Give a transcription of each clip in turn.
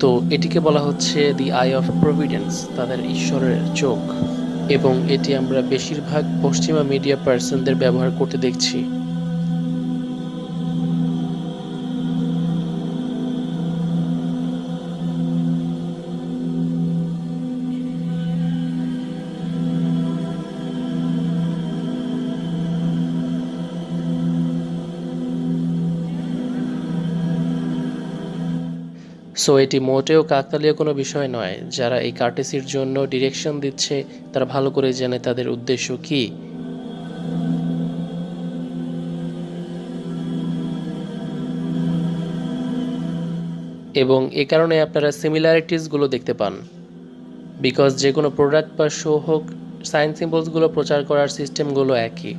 তো এটিকে বলা হচ্ছে দি আই অফ প্রভিডেন্স তাদের ঈশ্বরের চোখ। এবং এটি আমরা বেশিরভাগ পশ্চিমা মিডিয়া পার্সনদের ব্যবহার করতে দেখছি। সো এটি মোটেও কাকতালীয় কোনো বিষয় নয়। যারা এই কার্টেসির জন্য ডিরেকশন দিচ্ছে, তারা ভালো করে জানে তাদের উদ্দেশ্য কী। এবং এ কারণে আপনারা সিমিলারিটিসগুলো দেখতে পান। বিকজ যে কোনো প্রোডাক্ট বা শো হোক সাইন সিম্বলসগুলো প্রচার করার সিস্টেমগুলো একই।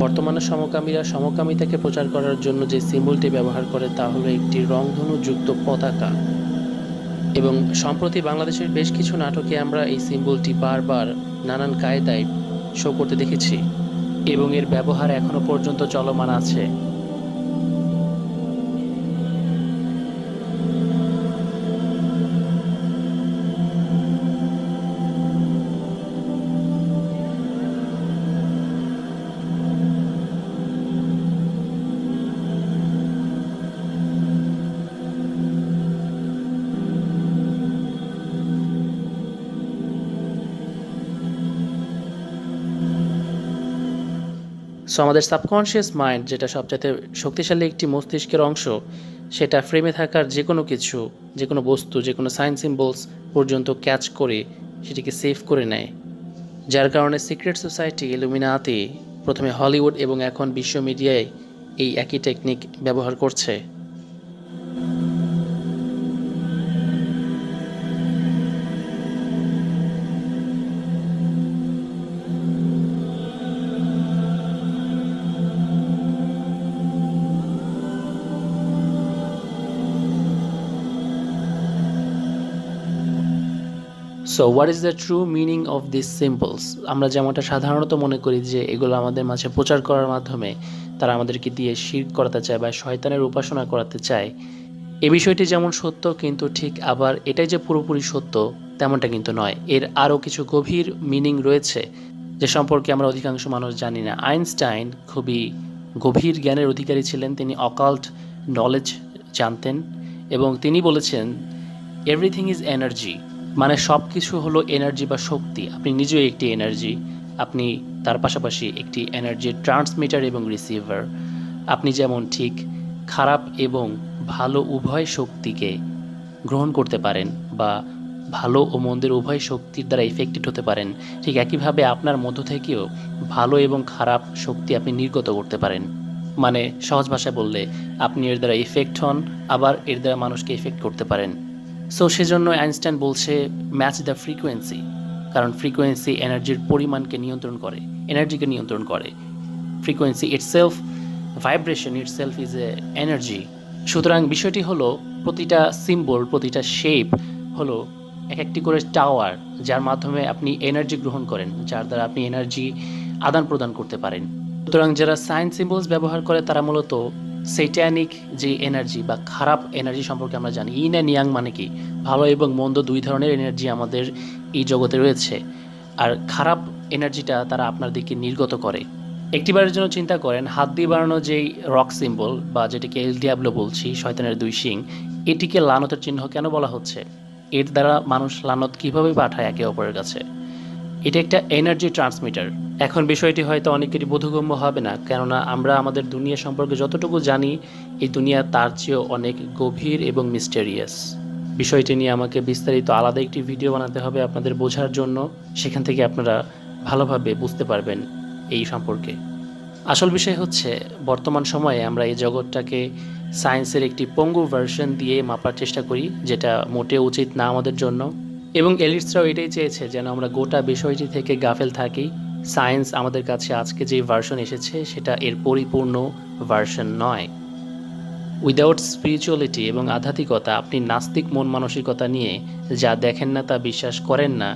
বর্তমানে সমকামীরা সমকামিতাকে প্রচার করার জন্য যে সিম্বলটি ব্যবহার করে তা হলো একটি রংধনুযুক্ত পতাকা। এবং সম্প্রতি বাংলাদেশের বেশ কিছু নাটকে আমরা এই সিম্বলটি বারবার নানান কায়দায় শো করতে দেখেছি এবং এর ব্যবহার এখনও পর্যন্ত চলমান আছে। সো আমাদের সাবকনশিয়াস মাইন্ড যেটা সবচাইতে শক্তিশালী একটি মস্তিষ্কের অংশ, সেটা ফ্রেমে থাকার যে কোনো কিছু যে কোনো বস্তু যে কোনো সাইন সিম্বলস পর্যন্ত ক্যাচ করে সেটিকে সেভ করে নেয়। যার কারণে সিক্রেট সোসাইটি ইলুমিনাতি প্রথমে হলিউড এবং এখন বিশ্ব মিডিয়ায় এই একই টেকনিক ব্যবহার করছে। So what is the true meaning of this symbols আমরা যেমনটা সাধারণত মনে করি যে এগুলো আমাদের মাঝে প্রচার করার মাধ্যমে তারা আমাদেরকে দিয়ে শির করাতে চায় বা শয়তানের উপাসনা করাতে চায়। এ বিষয়টি যেমন সত্য, কিন্তু ঠিক আবার এটাই যে পুরোপুরি সত্য, তেমনটা কিন্তু নয়। এর আরও কিছু গভীর মিনিং রয়েছে, যে সম্পর্কে আমরা অধিকাংশ মানুষ জানি না। আইনস্টাইন খুবই গভীর জ্ঞানের অধিকারী ছিলেন, তিনি অকাল্ট নলেজ জানতেন এবং তিনি বলেছেন এভরিথিং ইজ এনার্জি মানে সব কিছু হলো এনার্জি বা শক্তি। আপনি নিজেও একটি এনার্জি আপনি তার পাশাপাশি একটি এনার্জির ট্রান্সমিটার এবং রিসিভার আপনি যেমন ঠিক খারাপ এবং ভালো উভয় শক্তিকে গ্রহণ করতে পারেন বা ভালো ও মন্দের উভয় শক্তির দ্বারা ইফেক্টেড হতে পারেন, ঠিক একইভাবে আপনার মধ্য থেকেও ভালো এবং খারাপ শক্তি আপনি নির্গত করতে পারেন। মানে সহজ ভাষায় বললে, আপনি এর দ্বারা এফেক্ট হন, আবার এর দ্বারা মানুষকে ইফেক্ট করতে পারেন। সো সেজন্য আইনস্টাইন বলছে ম্যাচ দ্য ফ্রিকোয়েন্সি কারণ ফ্রিকোয়েন্সি এনার্জির পরিমাণকে নিয়ন্ত্রণ করে এনার্জিকে নিয়ন্ত্রণ করে। Frequency itself vibration itself is a energy সুতরাং বিষয়টি হলো, প্রতিটা সিম্বল প্রতিটা শেপ হলো এক একটি করে টাওয়ার যার মাধ্যমে আপনি এনার্জি গ্রহণ করেন, যার দ্বারা আপনি এনার্জি আদান প্রদান করতে পারেন। সুতরাং যারা সাইন সিম্বলস ব্যবহার করে, তারা মূলত সেটানিক যে এনার্জি বা খারাপ এনার্জি সম্পর্কে আমরা জানি ইন অ্যান্ড ইয়াং মানে কি? ভালো এবং মন্দ দুই ধরনের এনার্জি আমাদের এই জগতে রয়েছে। আর খারাপ এনার্জিটা তারা আপনার দিকে নির্গত করে। একটিবারের জন্য চিন্তা করেন, হাত দিয়ে বানানো যেই রক সিম্বল বা যেটিকে এল ডিয়াবলো বলছি, শয়তানের দুই শিং, এটিকে লানতের চিহ্ন কেন বলা হচ্ছে? এর দ্বারা মানুষ লানত কীভাবে পাঠায় একে অপরের কাছে? এটা একটা এনার্জি ট্রান্সমিটার এখন বিষয়টি হয়তো অনেকেরই বোধগম্য হবে না, কেননা আমরা আমাদের দুনিয়া সম্পর্কে যতটুকু জানি, এই দুনিয়া তার চেয়েও অনেক গভীর এবং মিস্টেরিয়াস বিষয়টি নিয়ে আমাকে বিস্তারিত আলাদা একটি ভিডিও বানাতে হবে আপনাদের বোঝার জন্য। সেখান থেকে আপনারা ভালোভাবে বুঝতে পারবেন এই সম্পর্কে। আসল বিষয় হচ্ছে, বর্তমান সময়ে আমরা এই জগৎটাকে সায়েন্সের একটি পঙ্গু ভার্সন দিয়ে মাপার চেষ্টা করি, যেটা মোটে উচিত না আমাদের জন্য। এবং এলিটসরাও এটাই চেয়েছে যেন আমরা গোটা বিষয়টি থেকে গাফেল থাকি। সায়েন্স আমাদের কাছে আজকে যে ভার্সন এসেছে, সেটা এর পরিপূর্ণ ভার্সন নয়। উইদাউট স্পিরিচুয়ালিটি এবং আধ্যাত্মিকতা, আপনি নাস্তিক মন মানসিকতা নিয়ে যা দেখেন না তা বিশ্বাস করেন না,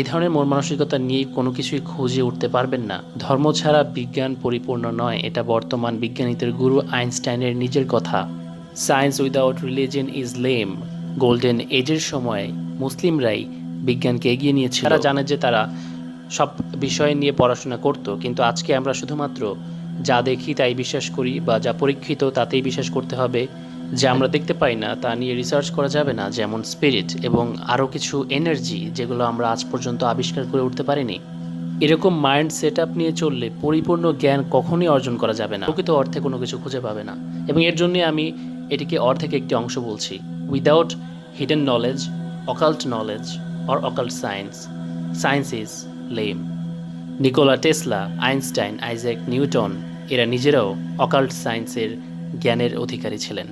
এ ধরনের মন মানসিকতা নিয়ে কোনো কিছুই খুঁজে উঠতে পারবেন না। ধর্ম ছাড়া বিজ্ঞান পরিপূর্ণ নয়, এটা বর্তমান বিজ্ঞানীদের গুরু আইনস্টাইনের নিজের কথা। Science without religion is lame golden এজের সময় মুসলিমরাই বিজ্ঞানকে এগিয়ে নিয়েছিল। তারা জানে যে তারা সব বিষয় নিয়ে পড়াশোনা করত, কিন্তু আজকে আমরা শুধুমাত্র যা দেখি তাই বিশ্বাস করি বা যা পরীক্ষিত তাতেই বিশ্বাস করতে হবে যা আমরা দেখতে পাই না, তা নিয়ে রিসার্চ করা যাবে না, যেমন স্পিরিট এবং আরও কিছু এনার্জি যেগুলো আমরা আজ পর্যন্ত আবিষ্কার করে উঠতে পারিনি। এরকম মাইন্ড সেট আপ নিয়ে চললে পরিপূর্ণ জ্ঞান কখনোই অর্জন করা যাবে না। প্রকৃত অর্থে কোনো কিছু খুঁজে পাবে না। এবং এর জন্য আমি এটিকে অর্ধেক একটি অংশ বলছি। Without hidden knowledge occult knowledge or occult science. Science is lame. Nikola Tesla Einstein Isaac Newton এরা নিজেরাও অকাল্ট সায়েন্সের জ্ঞানের অধিকারী ছিলেন